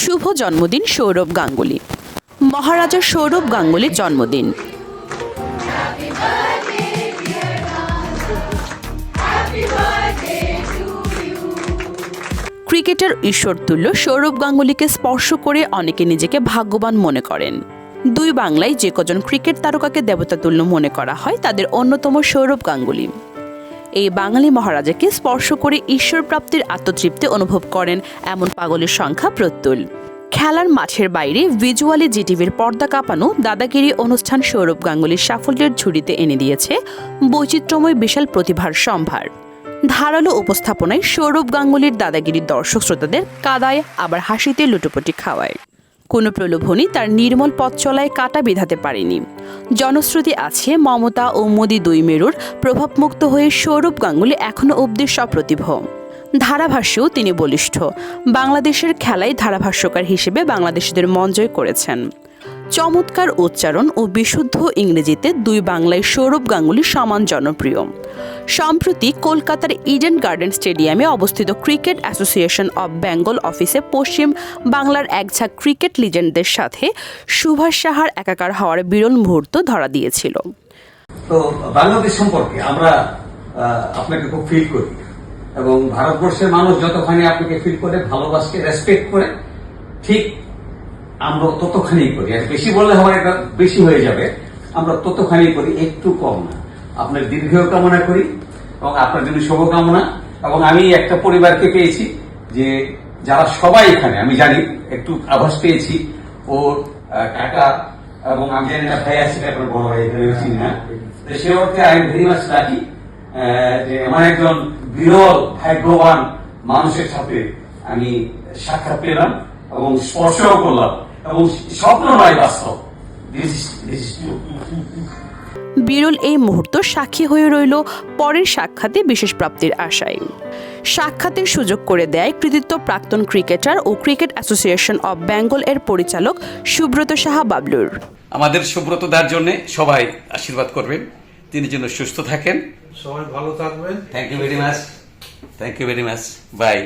শুভ জন্মদিন সৌরভ গাঙ্গুলি। মহারাজা সৌরভ গাঙ্গুলির জন্মদিন। ক্রিকেটার ঈশ্বরতুল্য সৌরভ গাঙ্গুলিকে স্পর্শ করে অনেকে নিজেকে ভাগ্যবান মনে করেন। দুই বাংলায় যে কজন ক্রিকেট তারকাকে দেবতাতুল্য মনে করা হয়, তাদের অন্যতম সৌরভ গাঙ্গুলি। এই বাঙালি মহারাজাকে স্পর্শ করে ঈশ্বর প্রাপ্তির আত্মতৃপ্তি অনুভব করেন এমন পাগলের সংখ্যা প্রত্যুল। খেলার মাঠের বাইরে ভিজুয়ালি জিটিভির পর্দা কাঁপানো দাদাগিরি অনুষ্ঠান সৌরভ গাঙ্গুলির সাফল্যের ঝুড়িতে এনে দিয়েছে বৈচিত্র্যময় বিশাল প্রতিভার সম্ভার। ধারালো উপস্থাপনায় সৌরভ গাঙ্গুলির দাদাগিরির দর্শক শ্রোতাদের কাদায় আবার হাসিতে লুটোপুটি খাওয়ায়। কোনো প্রলোভনই তার নির্মল পথ চলায় কাটা বিধাতে পারেনি। জনশ্রুতি আছে, মমতা ও মোদী দুই মেরুর প্রভাবমুক্ত হয়ে সৌরভ গাঙ্গুলি এখনও অবধি সপ্রতিভ। ধারাভাষ্যেও তিনি বলিষ্ঠ। বাংলাদেশের খেলায় ধারাভাষ্যকার হিসেবে বাংলাদেশিদের মন জয় করেছেন। চমৎকার উচ্চারণ ও বিশুদ্ধ ইংরেজিতে দুই বাংলায় সৌরভ গাঙ্গুলি সমান জনপ্রিয়। সম্প্রতি কলকাতার ইডেন গার্ডেন স্টেডিয়ামে অবস্থিত ক্রিকেট অ্যাসোসিয়েশন অব বেঙ্গল অফিসে পশ্চিম বাংলার একঝাঁক ক্রিকেট লিজেন্ডদের সাথে সুভাষ সাহার একাকার হওয়ার বিরল মুহূর্ত ধরা দিয়েছিল। তো বাংলাদেশ সম্পর্কে আমরা আপনাকে খুব ফিল করি এবং ভারতবর্ষের মানুষ যতখানি আপনাকে ফিল করে, ভালোবাসে রেসপেক্ট করে, ঠিক আমরা ততখানি করি। আর বেশি বললে আমার এটা বেশি হয়ে যাবে। আমরা ততখানি করি, একটু কম না। আপনার দীর্ঘ কামনা করি এবং আপনার জন্য শুভকামনা এবং আমি একটা পরিবারকে পেয়েছি যে যারা সবাই এখানে, আমি জানি, একটু আভাস পেয়েছি। ওর কাকা এবং আমি জানি না ভাই আছে আপনার বড় ভাই এখানে চিনি না। সে অর্থে আই ভেরি মাচ লাকি যে আমার একজন বিরল, ভাগ্যবান মানুষের সাথে আমি সাক্ষাৎ পেলাম এবং স্পর্শও করলাম। এবং স্বপ্ন নয় বাস্তব. বিরল এই মুহূর্ত সাক্ষী হয়ে রইল পরের সাক্ষাতে বিশেষ প্রাপ্তির আশায়। সাক্ষাতের সুযোগ করে দেয় কৃতিত্ব প্রাক্তন ক্রিকেটার ও ক্রিকেট অ্যাসোসিয়েশন অব বেঙ্গল এর পরিচালক সুব্রত সাহা বাবলুর। আমাদের সুব্রতদার জন্য সবাই আশীর্বাদ করবেন। তিনি যেন সুস্থ থাকেন। সবাই ভালো থাকবেন। Thank you very much thank you very much bye